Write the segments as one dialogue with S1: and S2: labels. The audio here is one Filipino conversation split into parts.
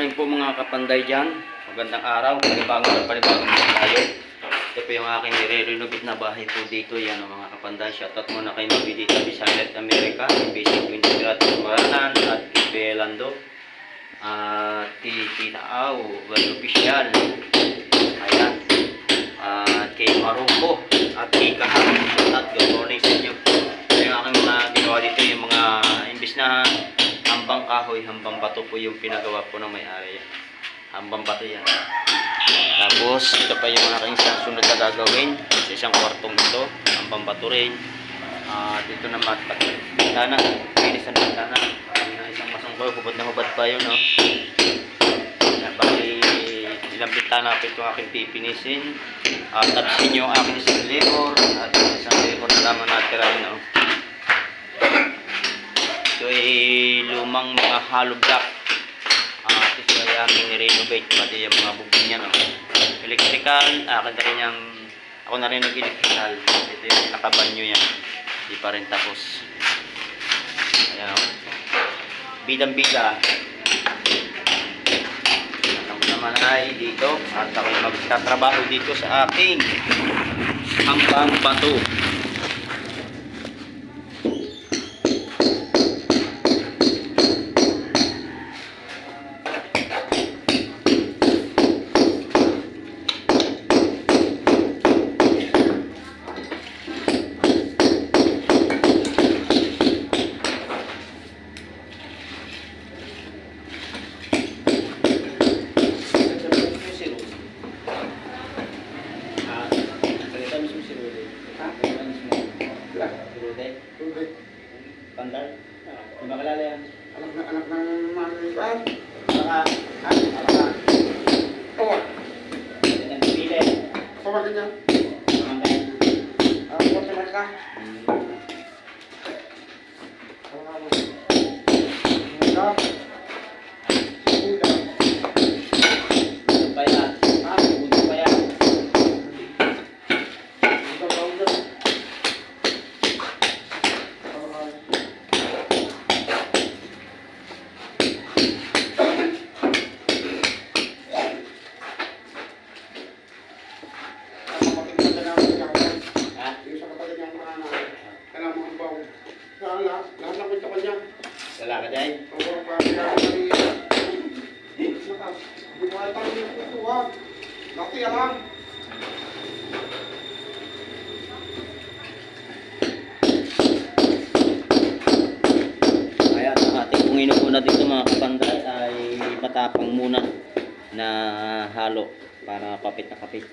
S1: morning po mga kapanday dyan. Magandang araw. Panibagong panibagong vlog tayo. Ito po yung aking nire-renovate na bahay po dito. Yan ang mga kapanday. Shoutout muna kay Mabi dito sa South America. Basic Windy Gratis Maranan at kay Lando. At kay Tina Au. Well official. Ayan. At kay Marumbo. At kay po yung pinagawa po ng may-ari. Hambang bato yan. Tapos, ito pa yung aking isang sunod na gagawin sa isang kwartong ito. Hambang bato rin. At ito naman, pati bintana. Pinis ang bintana. Yung isang masungkoy, hubad na hubad pa yun, no? Yan, bali, ilang bintana po itong aking pipinisin. At tapsin yung aking isang labor. At isang labor na lamang natira yun, no? Ito ay lumang mga hollow block. Ah, ito ay aming ni-renovate pati yung mga bubong niya. No? Electrical, akin na ako na rin nag-electrical. Ito yung nakabanyo yan. Hindi pa rin tapos. Ayan o. Bidang-bida. At ako naman ay dito. At ako magtatrabaho dito sa aking hambang bato. Pandal? Di ba kalala yan?
S2: Anak na anak ng Manilipan.
S1: Baka, ah, baka,
S2: Oo,
S1: yan, pili.
S2: pamagin niya.
S1: Mamay.
S2: Ah, buwan naman ka. Mula. Mula. Lahat, lahat, lahat ng kwento kanya.
S1: Wala ka dyan?
S2: Oo, parang ako nari- Naka, Hindi mo ay tanong yung alam.
S1: Kaya ang ating kung inuna dito mga kapanday ay matapang muna na halo para kapit na kapit.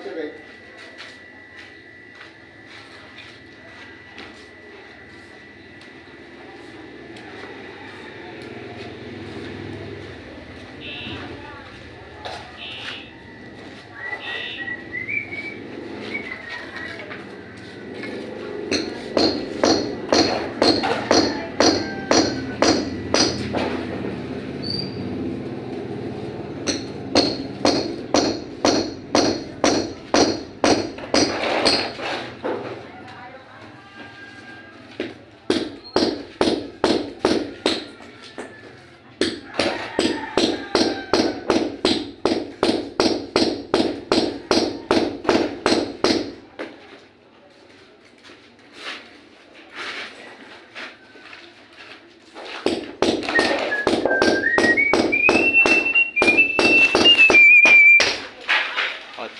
S2: Pasirik.
S1: O,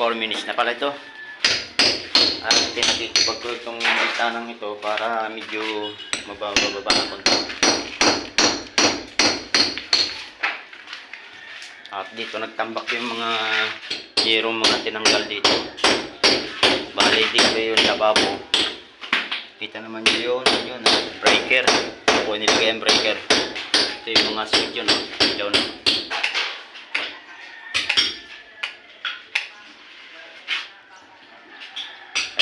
S1: 4 minutes na pala ito. At pinatitibag ko itong bitanang ito para medyo mababa ang konti. At dito nagtambak yung mga yerong mga tinanggal dito. Bali dito yung lababo. Kita naman nyo yun, yun, ah, breaker. Ako nilagay ang breaker. Ito yung mga switch yun, oh. ilaw na.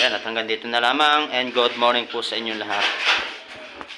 S1: Ayan, at hanggang dito na lamang and good morning po sa inyong lahat.